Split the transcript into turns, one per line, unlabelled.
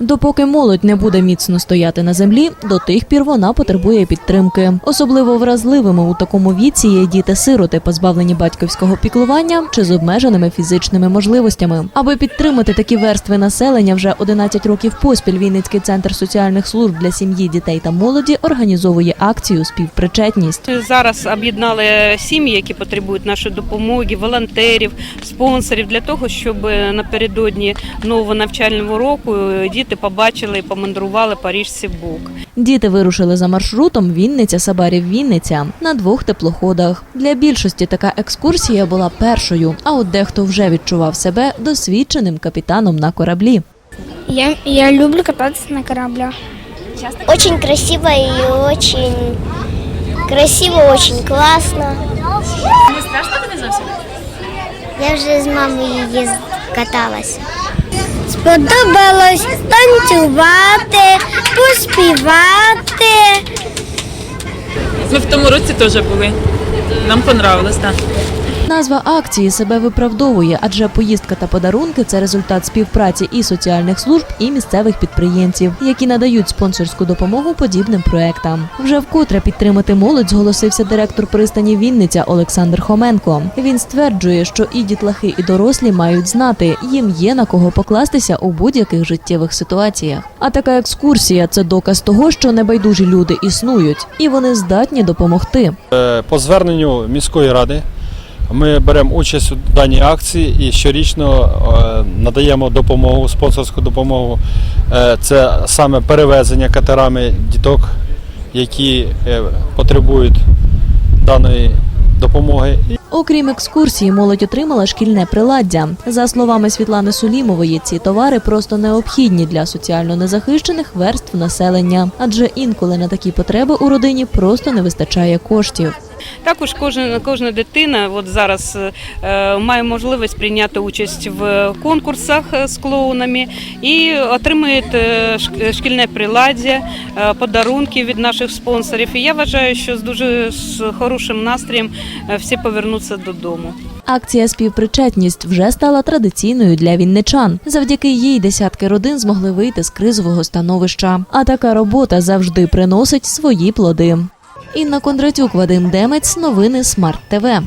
Допоки молодь не буде міцно стояти на землі, до тих пір вона потребує підтримки. Особливо вразливими у такому віці є діти-сироти, позбавлені батьківського піклування чи з обмеженими фізичними можливостями. Аби підтримати такі верстви населення, вже 11 років поспіль Вінницький центр соціальних служб для сім'ї, дітей та молоді організовує акцію Співпричетність.
Зараз об'єднали сім'ї, які потребують нашої допомоги, волонтерів, спонсорів для того, щоб напередодні нового навчального року діти побачили і помандрували по річці Бук.
Діти вирушили за маршрутом Вінниця Сабарів Вінниця на двох теплоходах. Для більшості така екскурсія була першою, а от дехто вже відчував себе досвідченим капітаном на кораблі.
Я, я люблю кататься на кораблях.
Очень красиво и очень красиво, очень классно.
Не страшно тобі зовсім?
Я вже з мамою її каталась.
Сподобалось танцювати, поспівати.
Ми в тому році теж були. Нам понравилось, так.
Назва акції себе виправдовує, адже поїздка та подарунки це результат співпраці і соціальних служб, і місцевих підприємців, які надають спонсорську допомогу подібним проектам. Вже вкотре підтримати молодь зголосився директор пристані Вінниця Олександр Хоменко. Він стверджує, що і дітлахи, і дорослі мають знати, їм є на кого покластися у будь-яких життєвих ситуаціях. А така екскурсія це доказ того, що небайдужі люди існують, і вони здатні допомогти.
Е, По зверненню міської ради ми беремо участь у даній акції і щорічно е, надаємо допомогу, спонсорську допомогу. Е, Це саме перевезення катерами діток, які е, потребують даної допомоги.
Окрім екскурсії, молодь отримала шкільне приладдя. За словами Світлани Сулімової, ці товари просто необхідні для соціально незахищених верств населення, адже інколи на такі потреби у родині просто не вистачає коштів.
Також кожна, кожна дитина от зараз е, має можливість прийняти участь в конкурсах з клоунами і отримує е, шкільне приладдя, е, подарунки від наших спонсорів. І я вважаю, що з дуже хорошим настроєм всі повернуться додому.
Акція співпричетність вже стала традиційною для вінничан. Завдяки їй десятки родин змогли вийти з кризового становища. А така робота завжди приносить свої плоди. Інна Кондратюк, Вадим Демець, новини Смарт ТВ.